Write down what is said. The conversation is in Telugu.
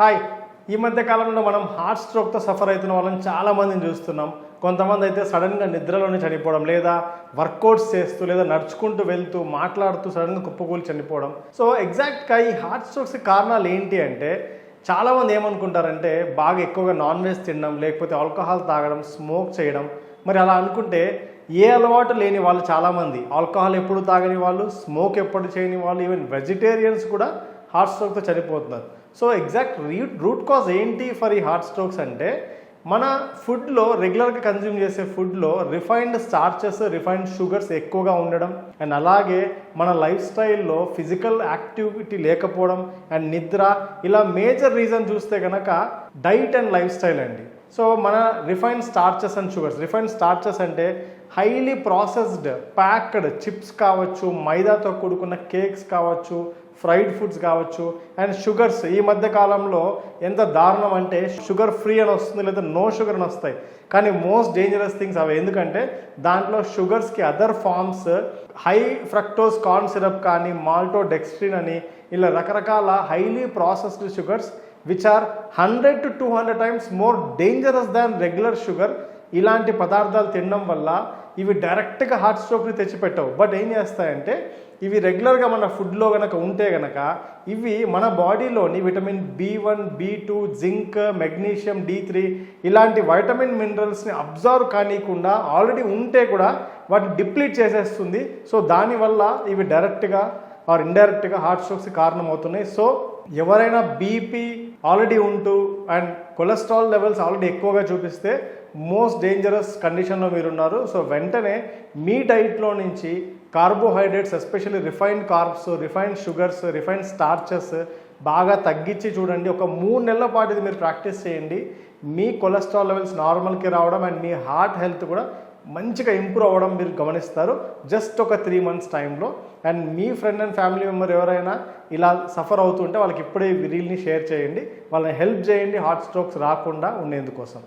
హాయ్. ఈ మధ్య కాలంలో మనం హార్ట్ స్ట్రోక్తో సఫర్ అవుతున్న వాళ్ళని చాలామందిని చూస్తున్నాం. కొంతమంది అయితే సడన్గా నిద్రలోనే చనిపోవడం లేదా వర్కౌట్స్ చేస్తూ లేదా నడుచుకుంటూ వెళ్తూ మాట్లాడుతూ సడన్గా కుప్పకూలి చనిపోవడం. సో ఎగ్జాక్ట్గా ఈ హార్ట్ స్ట్రోక్స్ కారణాలు ఏంటి అంటే చాలామంది ఏమనుకుంటారంటే బాగా ఎక్కువగా నాన్ వెజ్ తినడం లేకపోతే ఆల్కహాల్ తాగడం స్మోక్ చేయడం. మరి అలా అనుకుంటే ఏ అలవాటు లేని వాళ్ళు చాలామంది. ఆల్కహాల్ ఎప్పుడు తాగని వాళ్ళు స్మోక్ ఎప్పుడు చేయని వాళ్ళు ఈవెన్ వెజిటేరియన్స్ కూడా హార్ట్ స్ట్రోక్తో చనిపోతున్నారు. So exact root root cause ఏంటి ఫర్ ఈ హార్ట్ స్ట్రోక్స్ అంటే మన ఫుడ్లో రెగ్యులర్గా కన్జ్యూమ్ చేసే ఫుడ్లో రిఫైన్డ్ స్టార్చెస్ రిఫైన్డ్ షుగర్స్ ఎక్కువగా ఉండడం అండ్ అలాగే మన లైఫ్ స్టైల్లో ఫిజికల్ యాక్టివిటీ లేకపోవడం అండ్ నిద్ర ఇలా మేజర్ రీజన్ చూస్తే కనుక డైట్ అండ్ లైఫ్ స్టైల్ అండి. సో మన refine starches and sugars refine starches అంటే హైలీ ప్రాసెస్డ్ ప్యాక్డ్ చిప్స్ కావచ్చు మైదాతో కూడుకున్న కేక్స్ కావచ్చు ఫ్రైడ్ ఫుడ్స్ కావచ్చు అండ్ షుగర్స్ ఈ మధ్య కాలంలో ఎంత దారుణం అంటే షుగర్ ఫ్రీ అని వస్తుంది లేదా నో షుగర్ అని వస్తాయి. కానీ మోస్ట్ డేంజరస్ థింగ్స్ అవి. ఎందుకంటే దాంట్లో షుగర్స్కి other forms high fructose corn syrup కానీ మాల్టో డెక్స్ట్రిన్ అని ఇలా రకరకాల highly processed sugars which are hundred to two hundred times more dangerous than regular sugar ఇలాంటి పదార్థాలు తినడం వల్ల ఇవి డైరెక్ట్గా హార్ట్ స్ట్రోక్ని తెచ్చిపెట్టవు. బట్ ఏం చేస్తాయంటే ఇవి రెగ్యులర్గా మన ఫుడ్లో కనుక ఉంటే కనుక ఇవి మన బాడీలోని vitamin B one B two zinc magnesium D three ఇలాంటి వైటమిన్ మినరల్స్ని అబ్జర్వ్ కానీయకుండా ఆల్రెడీ ఉంటే కూడా వాటిని డిప్లీట్ చేసేస్తుంది. సో దానివల్ల ఇవి డైరెక్ట్గా ఆర్ ఇండైరెక్ట్గా హార్ట్ స్ట్రోక్స్ కారణమవుతున్నాయి. సో ఎవరైనా బీపీ ఆల్రెడీ ఉంటూ అండ్ కొలెస్ట్రాల్ లెవెల్స్ ఆల్రెడీ ఎక్కువగా చూపిస్తే మోస్ట్ డేంజరస్ కండిషన్లో మీరున్నారు. సో వెంటనే మీ డైట్లో నుంచి carbohydrates especially refined carbs refined sugars refined starches బాగా తగ్గించి చూడండి. ఒక మూడు నెలల పాటు ఇది మీరు ప్రాక్టీస్ చేయండి. మీ కొలెస్ట్రాల్ లెవెల్స్ నార్మల్కి రావడం అండ్ మీ హార్ట్ హెల్త్ కూడా మంచిగా ఇంప్రూవ్ అవ్వడం మీరు గమనిస్తారు. జస్ట్ ఒక త్రీ మంత్స్ టైంలో. అండ్ మీ ఫ్రెండ్ అండ్ ఫ్యామిలీ మెంబర్ ఎవరైనా ఇలా సఫర్ అవుతుంటే వాళ్ళకి ఇప్పుడే ఈ రీల్ని షేర్ చేయండి. వాళ్ళని హెల్ప్ చేయండి. హార్ట్ స్ట్రోక్స్ రాకుండా ఉండేందుకోసం.